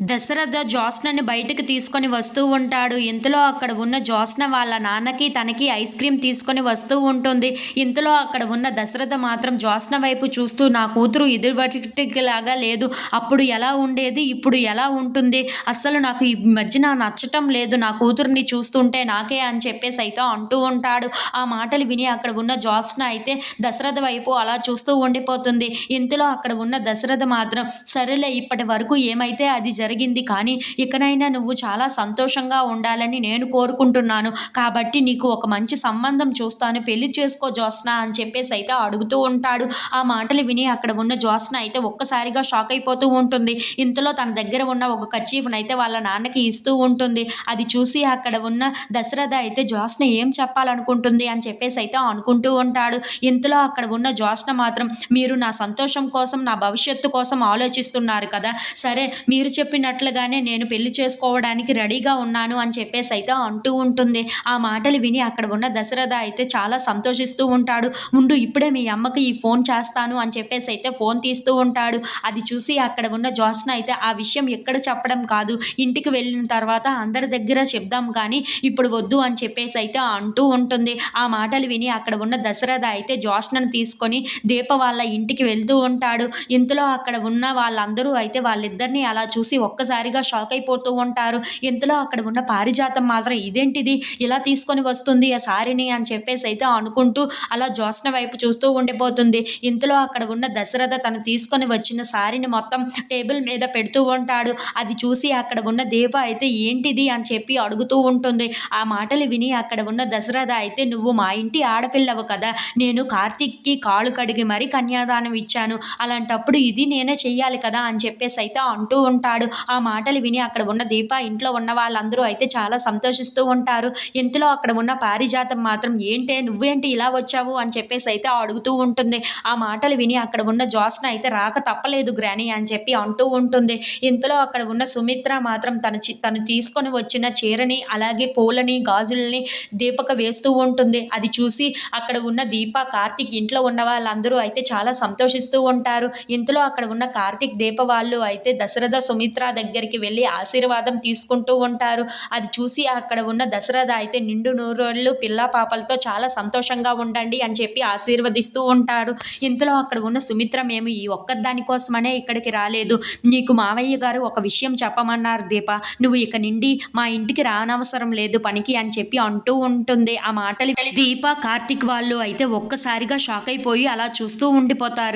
దశరథ జ్యోత్స్నని బయటకు తీసుకొని వస్తూ ఉంటాడు. ఇంతలో అక్కడ ఉన్న జ్యోత్స్న వాళ్ళ నాన్నకి తనకి ఐస్ క్రీమ్ తీసుకొని వస్తూ ఉంటుంది. ఇంతలో అక్కడ ఉన్న దశరథ మాత్రం జ్యోత్స్న వైపు చూస్తూ నా కూతురు ఇదివరటిలాగా లేదు. అప్పుడు ఎలా ఉండేది? ఇప్పుడు ఎలా ఉంటుంది? అస్సలు నాకు ఈ మధ్యన నచ్చటం లేదు. నా కూతుర్ని చూస్తుంటే నాకే అని చెప్పేసి అయితే అంటూ ఉంటాడు. ఆ మాటలు విని అక్కడ ఉన్న జ్యోత్స్న అయితే దశరథ వైపు అలా చూస్తూ ఉండిపోతుంది. ఇంతలో అక్కడ ఉన్న దశరథ మాత్రం సరేలే ఇప్పటి వరకు ఏమైతే అది జరిగింది. కానీ ఇకనైనా నువ్వు చాలా సంతోషంగా ఉండాలని నేను కోరుకుంటున్నాను. కాబట్టి నీకు ఒక మంచి సంబంధం చూస్తాను. పెళ్ళి చేసుకో జ్యోత్స్న అని చెప్పేసి అయితే అడుగుతూ ఉంటాడు. ఆ మాటలు విని అక్కడ ఉన్న జ్యోత్స్న అయితే ఒక్కసారిగా షాక్ అయిపోతూ ఉంటుంది. ఇంతలో తన దగ్గర ఉన్న ఒక కచీఫ్ని అయితే వాళ్ళ నాన్నకి ఇస్తూ ఉంటుంది. అది చూసి అక్కడ ఉన్న దశరథ అయితే జ్యోత్స్న ఏం చెప్పాలనుకుంటుంది అని చెప్పేసి అయితే అనుకుంటూ ఉంటాడు. ఇంతలో అక్కడ ఉన్న జ్యోత్స్న మాత్రం మీరు నా సంతోషం కోసం నా భవిష్యత్తు కోసం ఆలోచిస్తున్నారు కదా. సరే మీరు చెప్పినట్లుగానే నేను పెళ్ళి చేసుకోవడానికి రెడీగా ఉన్నాను అని చెప్పేసి అయితే అంటూ ఉంటుంది. ఆ మాటలు విని అక్కడ ఉన్న దశరథ అయితే చాలా సంతోషిస్తూ ఉంటాడు. ముందు ఇప్పుడే మీ అమ్మకి ఈ ఫోన్ చేస్తాను అని చెప్పేసి అయితే ఫోన్ తీస్తూ ఉంటాడు. అది చూసి అక్కడ ఉన్న జోస్న అయితే ఆ విషయం ఎక్కడ చెప్పడం కాదు. ఇంటికి వెళ్ళిన తర్వాత అందరి దగ్గర చెప్దాం కానీ ఇప్పుడు వద్దు అని చెప్పేసి అయితే అంటూ ఉంటుంది. ఆ మాటలు విని అక్కడ ఉన్న దశరథ అయితే జోష్నను తీసుకొని దీప వాళ్ళ ఇంటికి వెళ్తూ ఉంటాడు. ఇంతలో అక్కడ ఉన్న వాళ్ళందరూ అయితే వాళ్ళిద్దరిని అలా చూసి ఒక్కసారిగా షాక్ అయిపోతూ ఉంటారు. ఇంతలో అక్కడ ఉన్న పారిజాతం మాత్రం ఇదేంటిది? ఇలా తీసుకొని వస్తుంది ఆ సారీని అని చెప్పేసి అయితే అనుకుంటూ అలా జ్యోత్స్న వైపు చూస్తూ ఉండిపోతుంది. ఇంతలో అక్కడ ఉన్న దశరథ తను తీసుకొని వచ్చిన సారీని మొత్తం టేబుల్ మీద పెడుతూ ఉంటాడు. అది చూసి అక్కడ ఉన్న దీప అయితే ఏంటిది? అని చెప్పి అడుగుతూ ఉంటుంది. ఆ మాటలు విని అక్కడ ఉన్న దశరథ అయితే నువ్వు మా ఇంటి ఆడపిల్లవు కదా. నేను కార్తీక్కి కాలు కడిగి మరీ కన్యాదానం ఇచ్చాను. అలాంటప్పుడు ఇది నేనే చెయ్యాలి కదా అని చెప్పేసి అయితే అంటూ ఉంటాడు. ఆ మాటలు విని అక్కడ ఉన్న దీప ఇంట్లో ఉన్న వాళ్ళందరూ అయితే చాలా సంతోషిస్తూ ఉంటారు. ఇంతలో అక్కడ ఉన్న పారిజాతం మాత్రం ఏంటే నువ్వేంటి ఇలా వచ్చావు? అని చెప్పేసి అయితే అడుగుతూ ఉంటుంది. ఆ మాటలు విని అక్కడ ఉన్న జ్యోత్స్న అయితే రాక తప్పలేదు గ్రాని అని చెప్పి అంటూ ఉంటుంది. ఇంతలో అక్కడ ఉన్న సుమిత్ర మాత్రం తన చి- తను తీసుకొని వచ్చిన చీరని అలాగే పూలని గాజులని దీపక వేస్తూ ఉంటుంది. అది చూసి అక్కడ ఉన్న దీప కార్తీక్ ఇంట్లో ఉన్న వాళ్ళందరూ అయితే చాలా సంతోషిస్తూ ఉంటారు. ఇంతలో అక్కడ ఉన్న కార్తీక్ దీప వాళ్ళు అయితే దశరథ సుమిత్ర దగ్గరికి వెళ్ళి ఆశీర్వాదం తీసుకుంటూ ఉంటారు. అది చూసి అక్కడ ఉన్న దశరథ అయితే నిండు నూరోళ్ళు పిల్ల పాపలతో చాలా సంతోషంగా ఉండండి అని చెప్పి ఆశీర్వదిస్తూ ఉంటారు. ఇంతలో అక్కడ ఉన్న సుమిత్ర మేము ఈ ఒక్క దానికోసమనే ఇక్కడికి రాలేదు. నీకు మావయ్య గారు ఒక విషయం చెప్పమన్నారు దీప. నువ్వు ఇక నుండి మా ఇంటికి రానవసరం లేదు పనికి అని చెప్పి అంటూ ఉంటుంది. ఆ మాటలు దీప కార్తిక్ వాళ్ళు అయితే ఒక్కసారిగా షాక్ అయిపోయి అలా చూస్తూ ఉండిపోతారు.